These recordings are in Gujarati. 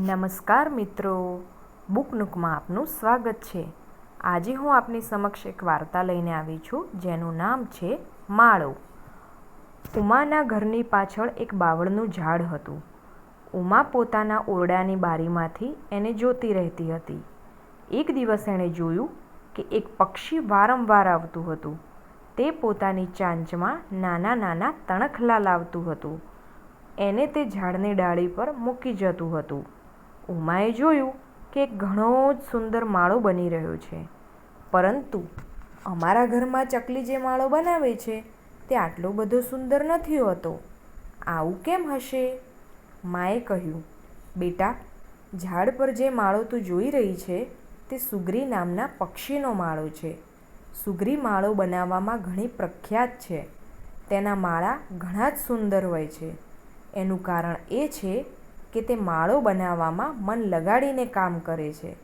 નમસ્કાર મિત્રો. બુકનુકમાં આપનું સ્વાગત છે. આજે હું આપની સમક્ષ એક વાર્તા લઈને આવી છું, જેનું નામ છે માળો. ઉમાના ઘરની પાછળ એક બાવળનું ઝાડ હતું. ઉમા પોતાના ઓરડાની બારીમાંથી એને જોતી રહેતી હતી. એક દિવસ એણે જોયું કે એક પક્ષી વારંવાર આવતું હતું. તે પોતાની ચાંચમાં નાના નાના તણખલા લાવતું હતું. એને તે ઝાડની ડાળી પર મૂકી જતું હતું. ઉમાએ જોયું કે ઘણો જ સુંદર માળો બની રહ્યો છે. પરંતુ અમારા ઘરમાં ચકલી જે માળો બનાવે છે, તે આટલો બધો સુંદર નથી હોતો. આવું કેમ હશે? માએ કહ્યું, બેટા, ઝાડ પર જે માળો તું જોઈ રહી છે, તે સુગ્રી નામના પક્ષીનો માળો છે. સુગ્રી માળો બનાવવામાં ઘણી પ્રખ્યાત છે. તેના માળા ઘણા જ સુંદર હોય છે. એનું કારણ એ છે કે તે માળો બનાવવામાં મન લગાડીને કામ કરે છે.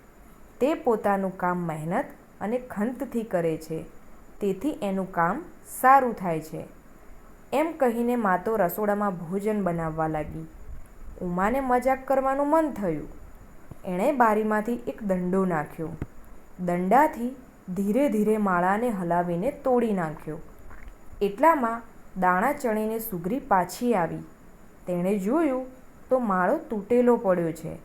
તે પોતાનું કામ મહેનત અને ખંતથી કરે છે. તેથી એનું કામ સારું થાય છે. એમ કહીને મા તો રસોડામાં ભોજન બનાવવા લાગી. ઉમાને મજાક કરવાનું મન થયું. એણે બારીમાંથી એક દંડો નાખ્યો. દંડાથી ધીરે ધીરે માળાને હલાવીને તોડી નાખ્યો. એટલામાં દાણા ચણીને સુગરી પાછી આવી. તેણે જોયું તો માળો તૂટેલો પડ્યો છે.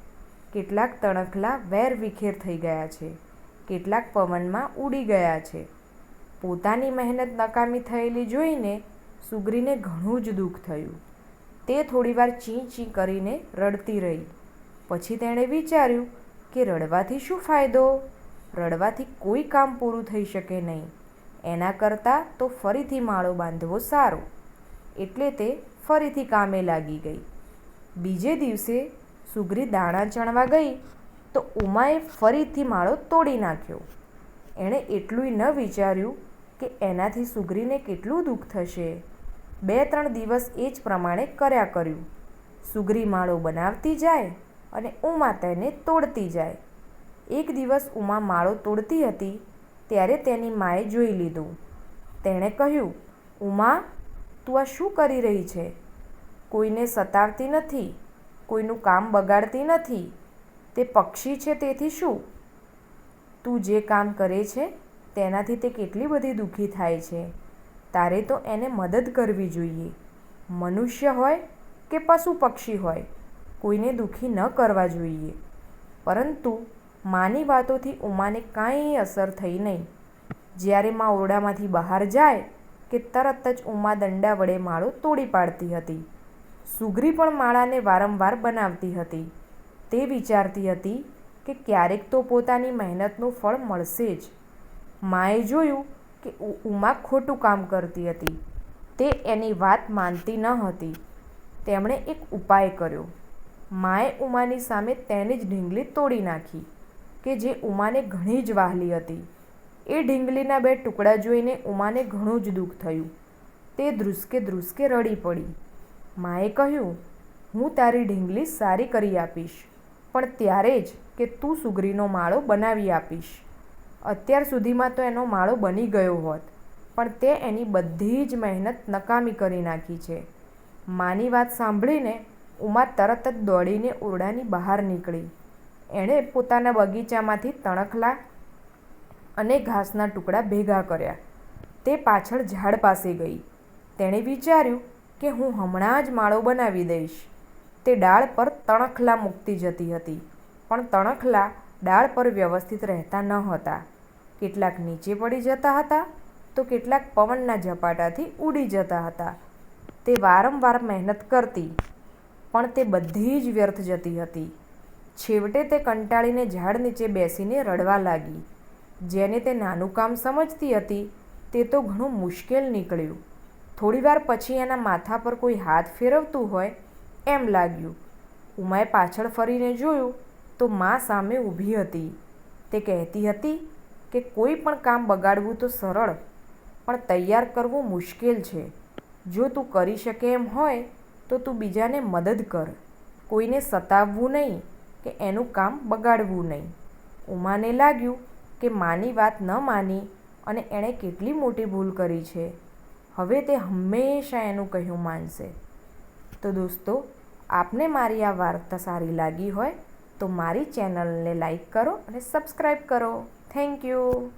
કેટલાક તણખલા વેર વિખેર થઈ ગયા છે. કેટલાક પવનમાં ઉડી ગયા છે. પોતાની મહેનત નકામી થયેલી જોઈને સુગ્રીને ઘણું જ દુઃખ થયું. તે થોડીવાર ચીં ચીં કરીને રડતી રહી. પછી તેણે વિચાર્યું કે રડવાથી શું ફાયદો? રડવાથી કોઈ કામ પૂરું થઈ શકે નહીં. એના કરતાં તો ફરીથી માળો બાંધવો સારો. એટલે તે ફરીથી કામે લાગી ગઈ. બીજે દિવસે સુગ્રી દાણા ચણવા ગઈ તો ઉમાએ ફરીથી માળો તોડી નાખ્યો. એણે એટલું ન વિચાર્યું કે એનાથી સુગ્રીને કેટલું દુઃખ થશે. બે ત્રણ દિવસ એ જ પ્રમાણે કર્યા કર્યું. સુગ્રી માળો બનાવતી જાય અને ઉમા તેને તોડતી જાય. એક દિવસ ઉમા માળો તોડતી હતી ત્યારે તેની માએ જોઈ લીધું. તેણે કહ્યું, ઉમા તું આ શું કરી રહી છે? કોઈને સતાવતી નથી, કોઈનું કામ બગાડતી નથી, તે પક્ષી છે તેથી શું? તું જે કામ કરે છે, તેનાથી તે કેટલી બધી દુઃખી થાય છે? તારે તો એને મદદ કરવી જોઈએ. મનુષ્ય હોય કે પશુ પક્ષી હોય, કોઈને દુઃખી ન કરવા જોઈએ. પરંતુ માની વાતોથી ઉમાને કાંઈ અસર થઈ નહીં. જ્યારે મા ઓરડામાંથી બહાર જાય કે તરત જ ઉમા દંડા વડે માળો તોડી પાડતી હતી. સુગ્રી પણ માળાને વારંવાર બનાવતી હતી. તે વિચારતી હતી કે ક્યારેક તો પોતાની મહેનતનું ફળ મળશે જ. માએ જોયું કે ઉમા ખોટું કામ કરતી હતી. તે એની વાત માનતી ન હતી. તેમણે એક ઉપાય કર્યો. માએ ઉમાની સામે તેની જ ઢીંગલી તોડી નાખી, કે જે ઉમાને ઘણી જ વહાલી હતી. એ ઢીંગલીના બે ટુકડા જોઈને ઉમાને ઘણું જ દુઃખ થયું. તે ધ્રુસકે ધ્રુસકે રડી પડી. માએ કહ્યું, હું તારી ઢીંગલી સારી કરી આપીશ, પણ ત્યારે જ કે તું સુગરીનો માળો બનાવી આપીશ. અત્યાર સુધીમાં તો એનો માળો બની ગયો હોત, પણ તે એની બધી જ મહેનત નકામી કરી નાખી છે. માની વાત સાંભળીને ઉમા તરત જ દોડીને ઓરડાની બહાર નીકળી. એણે પોતાના બગીચામાંથી તણખલા અને ઘાસના ટુકડા ભેગા કર્યા. તે પાછળ ઝાડ પાસે ગઈ. તેણે વિચાર્યું કે હું હમણાં જ માળો બનાવી દઈશ. તે ડાળ પર તણખલા મૂકતી જતી હતી, પણ તણખલા ડાળ પર વ્યવસ્થિત રહેતા ન હતા. કેટલાક નીચે પડી જતા હતા તો કેટલાક પવનના ઝપાટાથી ઉડી જતા હતા. તે વારંવાર મહેનત કરતી, પણ તે બધી જ વ્યર્થ જતી હતી. છેવટે તે કંટાળીને ઝાડ નીચે બેસીને રડવા લાગી. જેને તે નાનું કામ સમજતી હતી, તે તો ઘણું મુશ્કેલ નીકળ્યું. થોડીવાર પછી એના માથા પર કોઈ હાથ ફેરવતું હોય, એમ લાગ્યું. ઉમાએ પાછળ ફરીને જોયું તો મા સામે ઊભી હતી. તે કહેતી હતી કે કોઈ પણ કામ બગાડવું તો સરળ, પણ તૈયાર કરવું મુશ્કેલ છે. જો તું કરી શકે એમ હોય, તો તું બીજાને મદદ કર. કોઈને સતાવવું નહીં કે એનું કામ બગાડવું નહીં. ઉમાને લાગ્યું કે માની વાત ન માની અને એણે કેટલી મોટી ભૂલ કરી છે. હવે તે હંમેશા એનું કહ્યું માનશે. તો દોસ્તો, આપને મારી આ વાર્તા સારી લાગી હોય તો મારી ચેનલને લાઈક કરો અને સબસ્ક્રાઈબ કરો. Thank you.